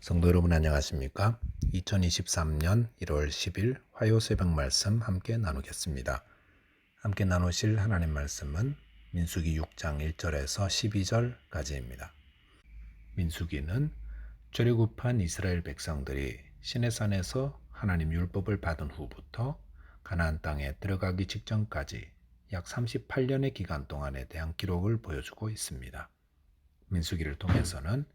성도 여러분 안녕하십니까? 2023년 1월 10일 화요 새벽 말씀 함께 나누겠습니다. 함께 나누실 하나님 말씀은 민수기 6장 1절에서 12절까지입니다. 민수기는 출애굽한 이스라엘 백성들이 시내산에서 하나님 율법을 받은 후부터 가나안 땅에 들어가기 직전까지 약 38년의 기간 동안에 대한 기록을 보여주고 있습니다. 민수기를 통해서는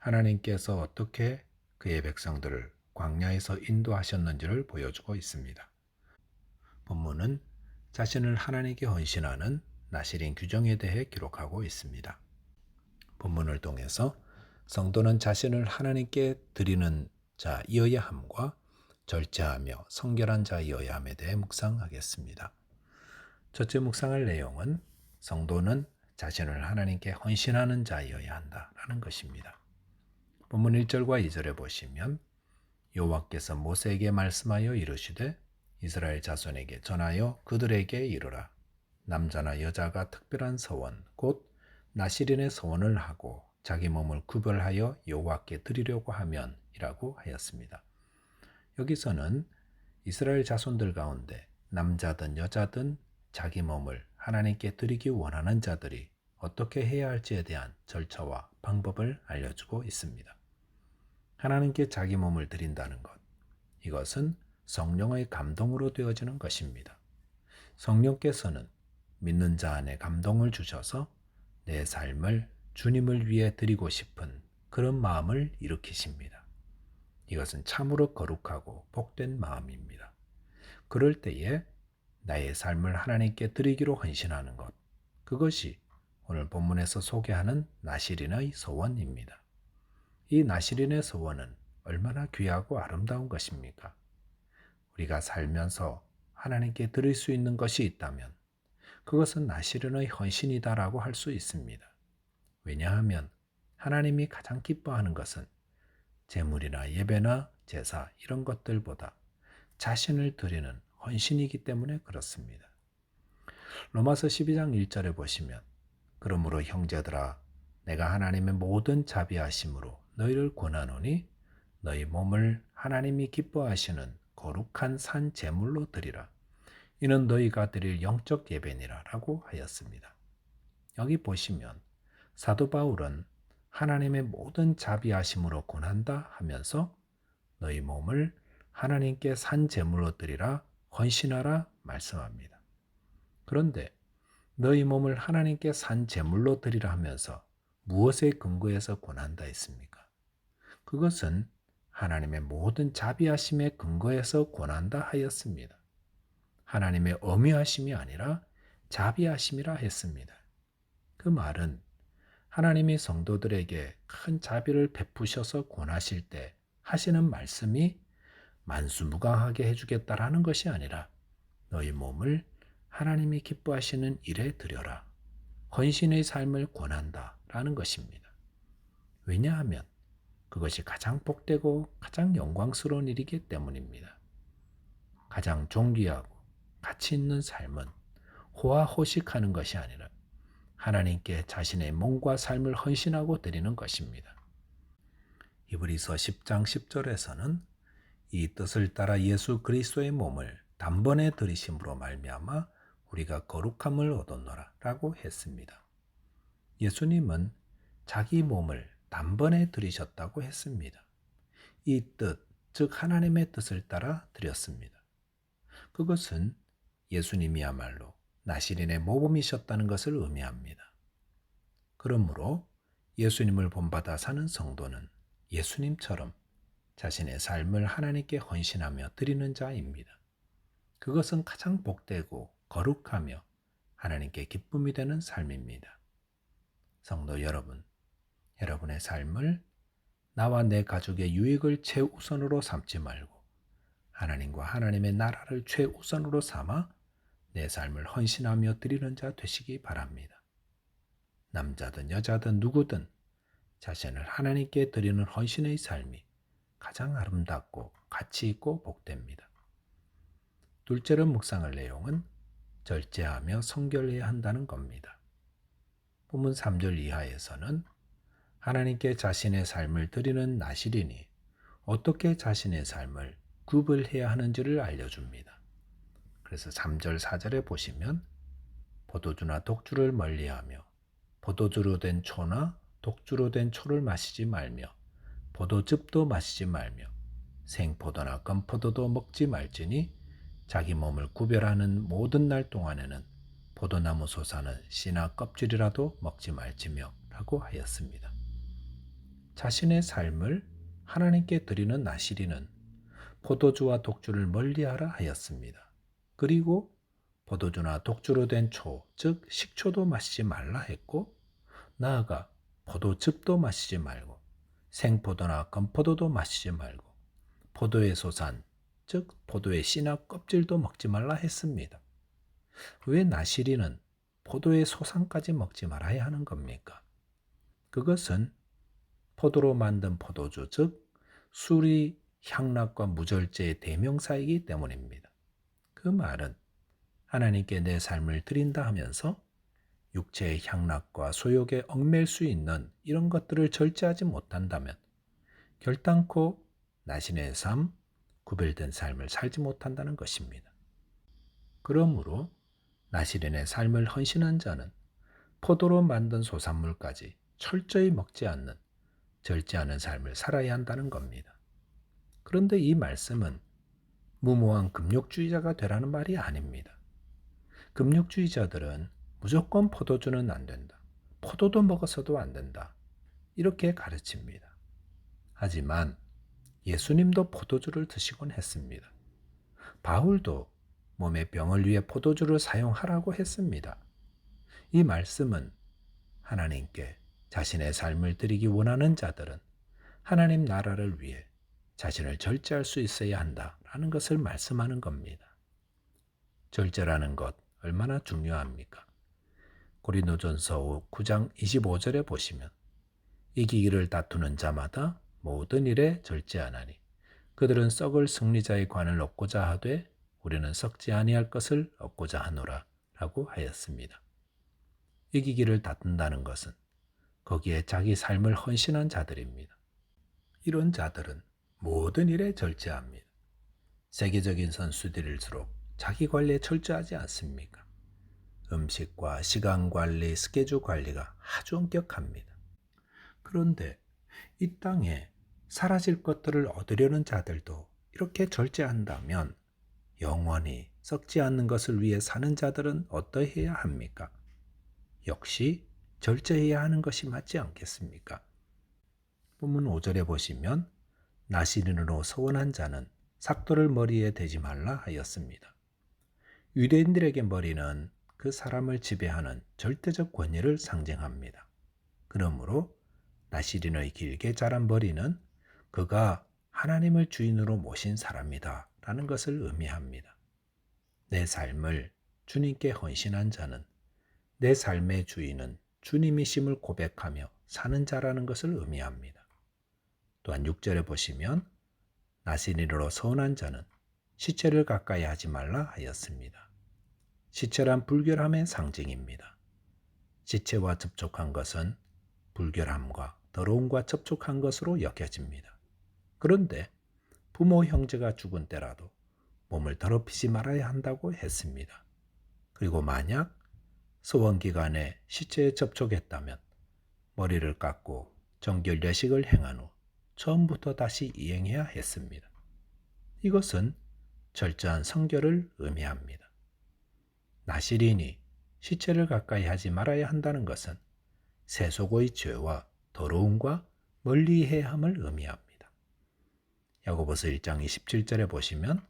하나님께서 어떻게 그의 백성들을 광야에서 인도하셨는지를 보여주고 있습니다. 본문은 자신을 하나님께 헌신하는 나시린 규정에 대해 기록하고 있습니다. 본문을 통해서 성도는 자신을 하나님께 드리는 자이어야 함과 절제하며 성결한 자이어야 함에 대해 묵상하겠습니다. 첫째 묵상할 내용은 성도는 자신을 하나님께 헌신하는 자이어야 한다라는 것입니다. 본문 1절과 2절에 보시면 여호와께서 모세에게 말씀하여 이르시되 이스라엘 자손에게 전하여 그들에게 이르라 남자나 여자가 특별한 서원 곧 나시린의 서원을 하고 자기 몸을 구별하여 여호와께 드리려고 하면이라고 하였습니다. 여기서는 이스라엘 자손들 가운데 남자든 여자든 자기 몸을 하나님께 드리기 원하는 자들이 어떻게 해야 할지에 대한 절차와 방법을 알려주고 있습니다. 하나님께 자기 몸을 드린다는 것. 이것은 성령의 감동으로 되어지는 것입니다. 성령께서는 믿는 자 안에 감동을 주셔서 내 삶을 주님을 위해 드리고 싶은 그런 마음을 일으키십니다. 이것은 참으로 거룩하고 복된 마음입니다. 그럴 때에 나의 삶을 하나님께 드리기로 헌신하는 것. 그것이 오늘 본문에서 소개하는 나시린의 소원입니다. 이 나시린의 소원은 얼마나 귀하고 아름다운 것입니까? 우리가 살면서 하나님께 드릴 수 있는 것이 있다면 그것은 나시린의 헌신이다라고 할 수 있습니다. 왜냐하면 하나님이 가장 기뻐하는 것은 재물이나 예배나 제사 이런 것들보다 자신을 드리는 헌신이기 때문에 그렇습니다. 로마서 12장 1절에 보시면 그러므로 형제들아 내가 하나님의 모든 자비하심으로 너희를 권하노니 너희 몸을 하나님이 기뻐하시는 거룩한 산 제물로 드리라. 이는 너희가 드릴 영적 예배니라라고 하였습니다. 여기 보시면 사도 바울은 하나님의 모든 자비하심으로 권한다 하면서 너희 몸을 하나님께 산 제물로 드리라 헌신하라 말씀합니다. 그런데 너희 몸을 하나님께 산 제물로 드리라 하면서 무엇에 근거해서 권한다 했습니까? 그것은 하나님의 모든 자비하심에 근거해서 권한다 하였습니다. 하나님의 어미하심이 아니라 자비하심이라 했습니다. 그 말은 하나님이 성도들에게 큰 자비를 베푸셔서 권하실 때 하시는 말씀이 만수무강하게 해주겠다라는 것이 아니라 너희 몸을 하나님이 기뻐하시는 일에 드려라. 헌신의 삶을 권한다 라는 것입니다. 왜냐하면 그것이 가장 복되고 가장 영광스러운 일이기 때문입니다. 가장 존귀하고 가치 있는 삶은 호화호식하는 것이 아니라 하나님께 자신의 몸과 삶을 헌신하고 드리는 것입니다. 이브리서 10장 10절에서는 이 뜻을 따라 예수 그리스도의 몸을 단번에 들이심으로 말미암아 우리가 거룩함을 얻었노라라고 했습니다. 예수님은 자기 몸을 단번에 들이셨다고 했습니다. 이 뜻, 즉 하나님의 뜻을 따라 드렸습니다. 그것은 예수님이야말로 나시린의 모범이셨다는 것을 의미합니다. 그러므로 예수님을 본받아 사는 성도는 예수님처럼 자신의 삶을 하나님께 헌신하며 드리는 자입니다. 그것은 가장 복되고 거룩하며 하나님께 기쁨이 되는 삶입니다. 성도 여러분, 여러분의 삶을 나와 내 가족의 유익을 최우선으로 삼지 말고 하나님과 하나님의 나라를 최우선으로 삼아 내 삶을 헌신하며 드리는 자 되시기 바랍니다. 남자든 여자든 누구든 자신을 하나님께 드리는 헌신의 삶이 가장 아름답고 가치 있고 복됩니다. 둘째로 묵상할 내용은 절제하며 성결해야 한다는 겁니다. 본문 3절 이하에서는 하나님께 자신의 삶을 드리는 나시린이 어떻게 자신의 삶을 구별해야 하는지를 알려줍니다. 그래서 3절, 4절에 보시면 포도주나 독주를 멀리하며 포도주로 된 초나 독주로 된 초를 마시지 말며 포도즙도 마시지 말며 생포도나 건포도도 먹지 말지니 자기 몸을 구별하는 모든 날 동안에는 포도나무 솟아는 씨나 껍질이라도 먹지 말지며 라고 하였습니다. 자신의 삶을 하나님께 드리는 나시리는 포도주와 독주를 멀리하라 하였습니다. 그리고 포도주나 독주로 된 초, 즉 식초도 마시지 말라 했고 나아가 포도즙도 마시지 말고 생포도나 건포도도 마시지 말고 포도의 소산, 즉 포도의 씨나 껍질도 먹지 말라 했습니다. 왜 나시리는 포도의 소산까지 먹지 말아야 하는 겁니까? 그것은 포도로 만든 포도주, 즉 술이 향락과 무절제의 대명사이기 때문입니다. 그 말은 하나님께 내 삶을 드린다 하면서 육체의 향락과 소욕에 얽매일 수 있는 이런 것들을 절제하지 못한다면 결단코 나신의 삶, 구별된 삶을 살지 못한다는 것입니다. 그러므로 나시린의 삶을 헌신한 자는 포도로 만든 소산물까지 철저히 먹지 않는 절제하는 삶을 살아야 한다는 겁니다. 그런데 이 말씀은 무모한 금욕주의자가 되라는 말이 아닙니다. 금욕주의자들은 무조건 포도주는 안 된다. 포도도 먹어서도 안 된다. 이렇게 가르칩니다. 하지만 예수님도 포도주를 드시곤 했습니다. 바울도 몸의 병을 위해 포도주를 사용하라고 했습니다. 이 말씀은 하나님께 자신의 삶을 드리기 원하는 자들은 하나님 나라를 위해 자신을 절제할 수 있어야 한다라는 것을 말씀하는 겁니다. 절제라는 것 얼마나 중요합니까? 고린도전서 9장 25절에 보시면 이기기를 다투는 자마다 모든 일에 절제하나니 그들은 썩을 승리자의 관을 얻고자 하되 우리는 썩지 아니할 것을 얻고자 하노라 라고 하였습니다. 이기기를 다툰다는 것은 거기에 자기 삶을 헌신한 자들입니다. 이런 자들은 모든 일에 절제합니다. 세계적인 선수들일수록 자기 관리에 철저하지 않습니까? 음식과 시간 관리, 스케줄 관리가 아주 엄격합니다. 그런데 이 땅에 사라질 것들을 얻으려는 자들도 이렇게 절제한다면 영원히 썩지 않는 것을 위해 사는 자들은 어떠해야 합니까? 역시 절제해야 하는 것이 맞지 않겠습니까? 본문 5절에 보시면 나시린으로 서원한 자는 삭도를 머리에 대지 말라 하였습니다. 유대인들에게 머리는 그 사람을 지배하는 절대적 권위를 상징합니다. 그러므로 나시린의 길게 자란 머리는 그가 하나님을 주인으로 모신 사람이다 라는 것을 의미합니다. 내 삶을 주님께 헌신한 자는 내 삶의 주인은 주님이심을 고백하며 사는 자라는 것을 의미합니다. 또한 6절에 보시면 나시린으로 서운한 자는 시체를 가까이 하지 말라 하였습니다. 시체란 불결함의 상징입니다. 시체와 접촉한 것은 불결함과 더러움과 접촉한 것으로 여겨집니다. 그런데 부모 형제가 죽은 때라도 몸을 더럽히지 말아야 한다고 했습니다. 그리고 만약 소원 기간에 시체에 접촉했다면 머리를 깎고 정결 예식을 행한 후 처음부터 다시 이행해야 했습니다. 이것은 철저한 성결을 의미합니다. 나시린이 시체를 가까이 하지 말아야 한다는 것은 세속의 죄와 더러움과 멀리해야 함을 의미합니다. 야고보서 1장 27절에 보시면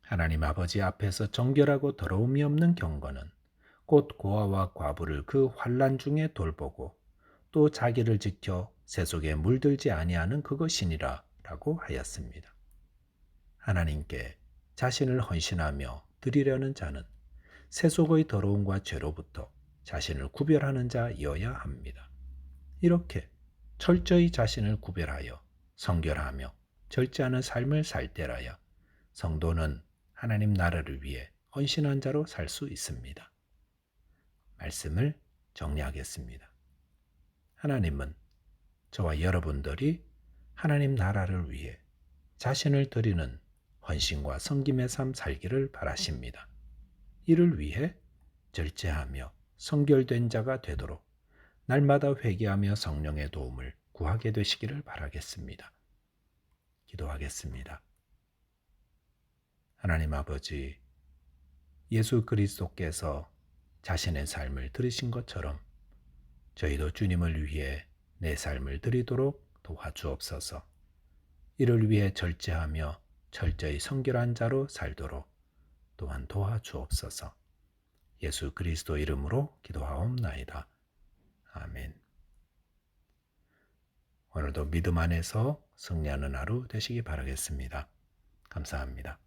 하나님 아버지 앞에서 정결하고 더러움이 없는 경건은 곧 고아와 과부를 그 환란 중에 돌보고 또 자기를 지켜 세속에 물들지 아니하는 그것이니라 라고 하였습니다. 하나님께 자신을 헌신하며 드리려는 자는 세속의 더러움과 죄로부터 자신을 구별하는 자여야 합니다. 이렇게 철저히 자신을 구별하여 성결하며 절제하는 삶을 살 때라야 성도는 하나님 나라를 위해 헌신한 자로 살 수 있습니다. 말씀을 정리하겠습니다. 하나님은 저와 여러분들이 하나님 나라를 위해 자신을 드리는 헌신과 섬김의 삶 살기를 바라십니다. 이를 위해 절제하며 성결된 자가 되도록 날마다 회개하며 성령의 도움을 구하게 되시기를 바라겠습니다. 기도하겠습니다. 하나님 아버지, 예수 그리스도께서 자신의 삶을 들으신 것처럼 저희도 주님을 위해 내 삶을 드리도록 도와주옵소서. 이를 위해 절제하며 철저히 성결한 자로 살도록 또한 도와주옵소서. 예수 그리스도 이름으로 기도하옵나이다. 아멘. 오늘도 믿음 안에서 승리하는 하루 되시기 바라겠습니다. 감사합니다.